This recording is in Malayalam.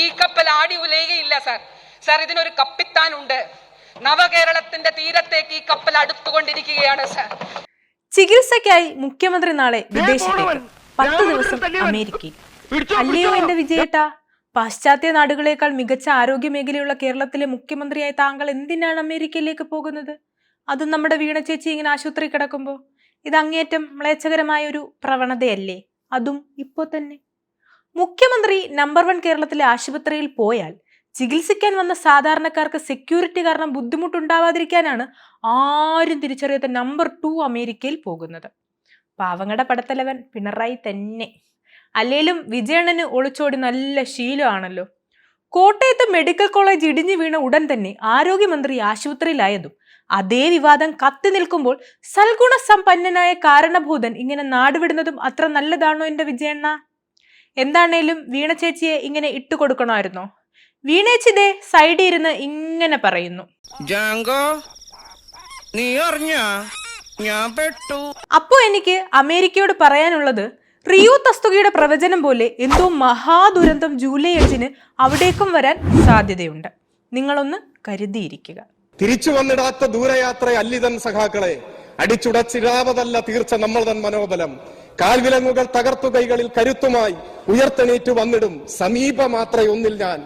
ഈ കപ്പൽ ആടി ഉലയുകയില്ല സാർ. സാർ ഇതിനൊരു കപ്പിത്താനുണ്ട്. നവകേരളത്തിന്റെ തീരത്തേക്ക് ഈ കപ്പൽ അടുത്തുകൊണ്ടിരിക്കുകയാണ് സാർ. ചികിത്സയ്ക്കായി മുഖ്യമന്ത്രി നാളെ വിദേശത്തേക്ക്. പത്ത് ദിവസം അമേരിക്കയിൽ. അല്ലയോ എന്റെ വിജയേട്ട? പാശ്ചാത്യ നാടുകളേക്കാൾ മികച്ച ആരോഗ്യ മേഖലയുള്ള കേരളത്തിലെ മുഖ്യമന്ത്രിയായ താങ്കൾ എന്തിനാണ് അമേരിക്കയിലേക്ക് പോകുന്നത്? അതും നമ്മുടെ വീണ ചേച്ചി ഇങ്ങനെ ആശുപത്രി കിടക്കുമ്പോൾ ഇത് അങ്ങേറ്റം മ്ലേച്ഛകരമായ ഒരു പ്രവണതയല്ലേ? അതും ഇപ്പോൾ തന്നെ. മുഖ്യമന്ത്രി നമ്പർ വൺ കേരളത്തിലെ ആശുപത്രിയിൽ പോയാൽ ചികിത്സിക്കാൻ വന്ന സാധാരണക്കാർക്ക് സെക്യൂരിറ്റി കാരണം ബുദ്ധിമുട്ടുണ്ടാവാതിരിക്കാനാണ് ആരും തിരിച്ചറിയാത്ത നമ്പർ ടു അമേരിക്കയിൽ പോകുന്നത്. പാവങ്ങളുടെ പടത്തലവൻ പിണറായി തന്നെ. അല്ലേലും വിജയണ്ണന് ഒളിച്ചോടി നല്ല ശീലമാണല്ലോ. കോട്ടയത്ത് മെഡിക്കൽ കോളേജ് ഇടിഞ്ഞു വീണ ഉടൻ തന്നെ ആരോഗ്യമന്ത്രി ആശുപത്രിയിലായതും അതേ വിവാദം കത്തി നിൽക്കുമ്പോൾ സൽഗുണ സമ്പന്നനായ കാരണഭൂതൻ ഇങ്ങനെ നാടുവിടുന്നതും അത്ര നല്ലതാണോ എന്റെ വിജയണ്ണ? എന്താണേലും വീണ ചേച്ചിയെ ഇങ്ങനെ ഇട്ടുകൊടുക്കണമായിരുന്നോ വീണേച്ചി ദേ സൈഡിൽ ഇരുന്ന് ഇങ്ങനെ പറയുന്നു. ജാങ്കോ നീ ഞാൻ പെട്ടു. അപ്പോ എനിക്ക് അമേരിക്കയോട് പറയാനുള്ളത് റിയു തസ്തുകയുടെ പ്രവചനം പോലെ എന്തോ മഹാദുരന്തം ജൂലൈ അഞ്ചിന് അവിടേക്കും വരാൻ സാധ്യതയുണ്ട്. നിങ്ങളൊന്ന് കരുതിയിരിക്കുക. തിരിച്ചു വന്നിടാത്ത ദൂരയാത്ര അല്ലിതൻ സഖാക്കളെ അടിച്ചുടച്ചിടാവതല്ല തീർച്ച നമ്മൾ തൻ മനോബലം. കാൽവിലങ്ങുകൾ തകർത്തു കൈകളിൽ കരുത്തുമായി ഉയർത്തെണീറ്റ് വന്നിടും. സമീപ മാത്രയൊന്നിൽ ഞാൻ.